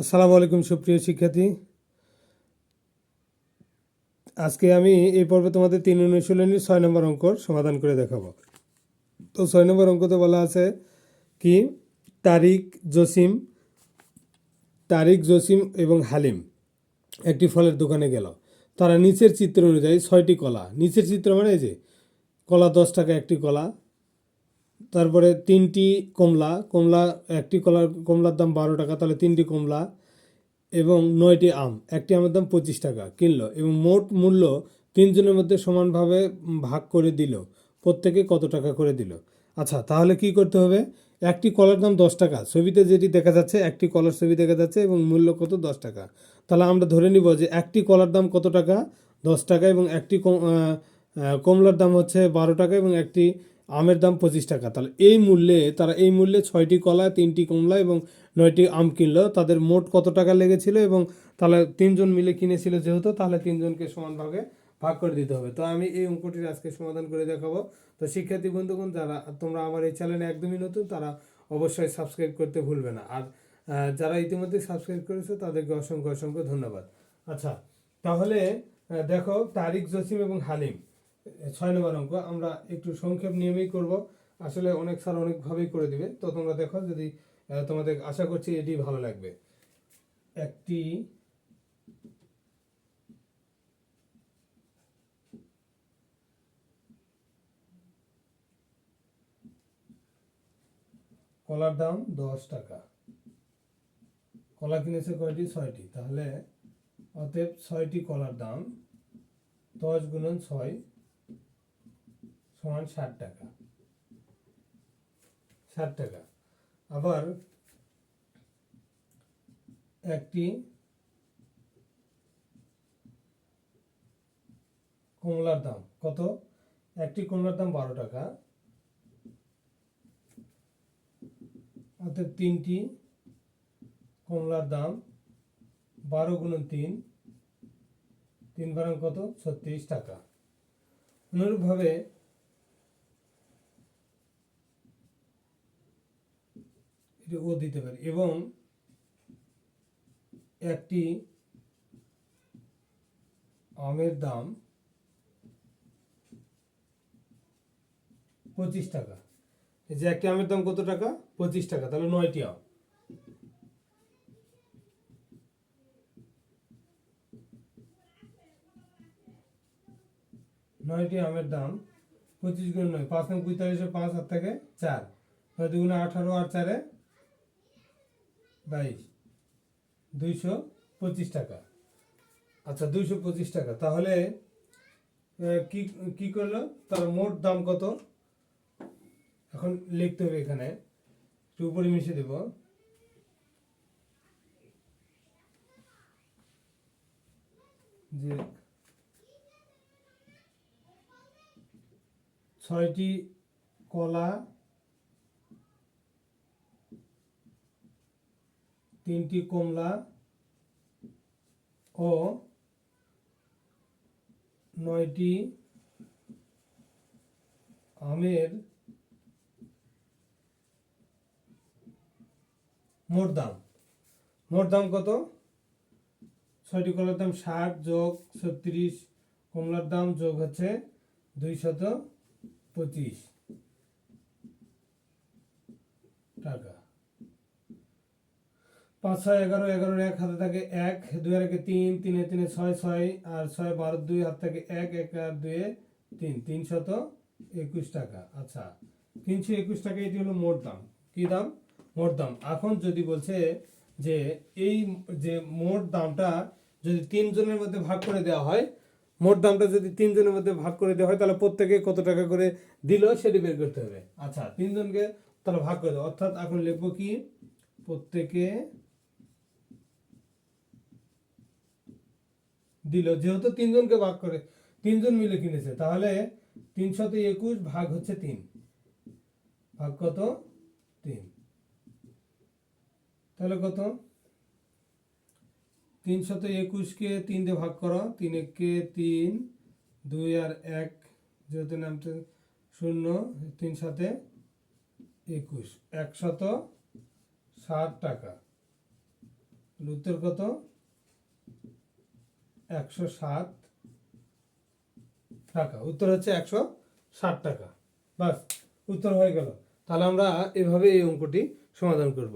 আসসালামু আলাইকুম, সুপ্রিয় শিক্ষার্থী। আজকে আমি এই পর্বে তোমাদের তিন অনুশীলনীর ছয় নম্বর অঙ্কর সমাধান করে দেখাবো। তো ছয় নম্বর অঙ্কতে বলা আছে কি? তারিক জসিম তারিক জসিম এবং হালিম একটি ফলের দোকানে গেল। তারা নিচের চিত্র অনুযায়ী ছয়টি কলা। নিচের চিত্র মানে এই যে, কলা দশ টাকা একটি কলা তারপরে তিনটি কমলা কমলা একটি কলার, কমলার দাম বারো টাকা, তাহলে তিনটি কমলা এবং নয়টি আম, একটি আমের দাম পঁচিশ টাকা কিনলো এবং মোট মূল্য তিনজনের মধ্যে সমানভাবে ভাগ করে দিল। প্রত্যেকে কত টাকা করে দিল? আচ্ছা তাহলে কি করতে হবে? একটি কলার দাম দশ টাকা, ছবিতে যেটি দেখা যাচ্ছে, একটি কলার ছবি দেখা যাচ্ছে এবং মূল্য কত? দশ টাকা। তাহলে আমরা ধরে নিব যে একটি কলার দাম কত টাকা? দশ টাকা এবং একটি কমলার দাম হচ্ছে বারো টাকা এবং একটি আমের দাম পঁচিশ টাকা। তাহলে এই মূল্যে, তারা এই মূল্যে ছয়টি কলা, তিনটি কমলা এবং নয়টি আম কিনলো। তাদের মোট কত টাকা লেগেছিল এবং তাহলে তিনজন মিলে কিনেছিল যেহেতু, তাহলে তিনজনকে সমানভাবে ভাগ করে দিতে হবে। তো আমি এই অঙ্কটির আজকে সমাধান করে দেখাবো। তো শিক্ষার্থী বন্ধুগণ, যারা, তোমরা আমার এই চ্যানেলে একদমই নতুন, তারা অবশ্যই সাবস্ক্রাইব করতে ভুলবে না। আর যারা ইতিমধ্যে সাবস্ক্রাইব করেছে, তাদেরকে অসংখ্য অসংখ্য ধন্যবাদ। আচ্ছা তাহলে দেখো তারিক জসিম এবং হালিম। ছয় নম্বর অঙ্ক, আমরা একটু সংক্ষেপ নিয়মেই করব। আসলে অনেক স্যার অনেকভাবেই করে দিবে। তো তোমরা দেখো, যদি তোমাদের আশা করছি এটি ভালো লাগবে। একটি, কলার দাম দশ টাকা। কলা কিনেছে কয়টি? ছয়টি। তাহলে অতএব ছয়টি কলার দাম দশ গুণন ছয় সমান ষাট টাকা। ষাট টাকা। আবার একটি কমলার দাম, কত? একটি কমলার দাম বারো টাকা। অর্থাৎ তিনটি কমলার দাম বারো গুণন তিন তিন বারং কত? ছত্রিশ টাকা। অনুরূপভাবে ও দিতে পারি এবং একটি আমের দাম পঁচিশ টাকা। যে একটি আমের দাম কত টাকা? পঁচিশ টাকা, তাহলে নয়টি আম। নয়টি আমের দাম পঁচিশ গুণ নয়, পাঁচ নয় পঁয়তাল্লিশে, পাঁচ হাত থেকে চার। দুগুণে আঠারো আর চারে বাইশ। দুইশো পঁচিশ টাকা। আচ্ছা দুইশো পঁচিশ টাকা। তাহলে কি কি করল? তার মোট দাম কত? এখন লিখতে হবে এখানে। একটু উপরে মিশিয়ে দেব। যে ছয়টি কলা তিনটি কমলা ও নয়টি আমের মোট দাম। মোট দাম কত? ছয়টি কলার দাম ষাট যোগ ছত্রিশ। কমলার দাম যোগ হচ্ছে দুইশত পঁচিশ টাকা। পাঁচ ছয় এগারো, এগারোর এক হাতে থাকে এক, দুই আর একে তিন, তিনে তিনে ছয় ছয়, আর ছয় বারো দুই হাত থাকে এক এক আর দুয়ে তিন। তিনশত একুশ টাকা। আচ্ছা তিনশো একুশ টাকা, এটি হলো মোট দাম। কি দাম? মোট দাম। এখন যদি বলছে যে এই যে মোট দামটা যদি তিনজনের মধ্যে ভাগ করে দেওয়া হয়, মোট দামটা যদি তিনজনের মধ্যে ভাগ করে দেওয়া হয়, তাহলে প্রত্যেকে কত টাকা করে দিল সেটি বের করতে হবে। আচ্ছা তিনজনকে তাহলে ভাগ করে দেবো অর্থাৎ এখন লিখব কি? প্রত্যেকে দিল, যেহেতু তিনজনকে ভাগ করে, তিনজন মিলে কিনেছে, তাহলে তিনশত একুশ ভাগ হচ্ছে তিন। ভাগ কত? তিন। তাহলে কত? তিনশত একুশকে তিন দিয়ে ভাগ করো তিন একে তিন, দুই আর এক, যেহেতু নামতে শূন্য তিন সাথে একুশ, একশত ষাট টাকা। উত্তর কত? একশো সাত টাকা। উত্তর হচ্ছে একশো ষাট টাকা। বাস, উত্তর হয়ে গেল। তাহলে আমরা এভাবে এই অঙ্কটি সমাধান করব।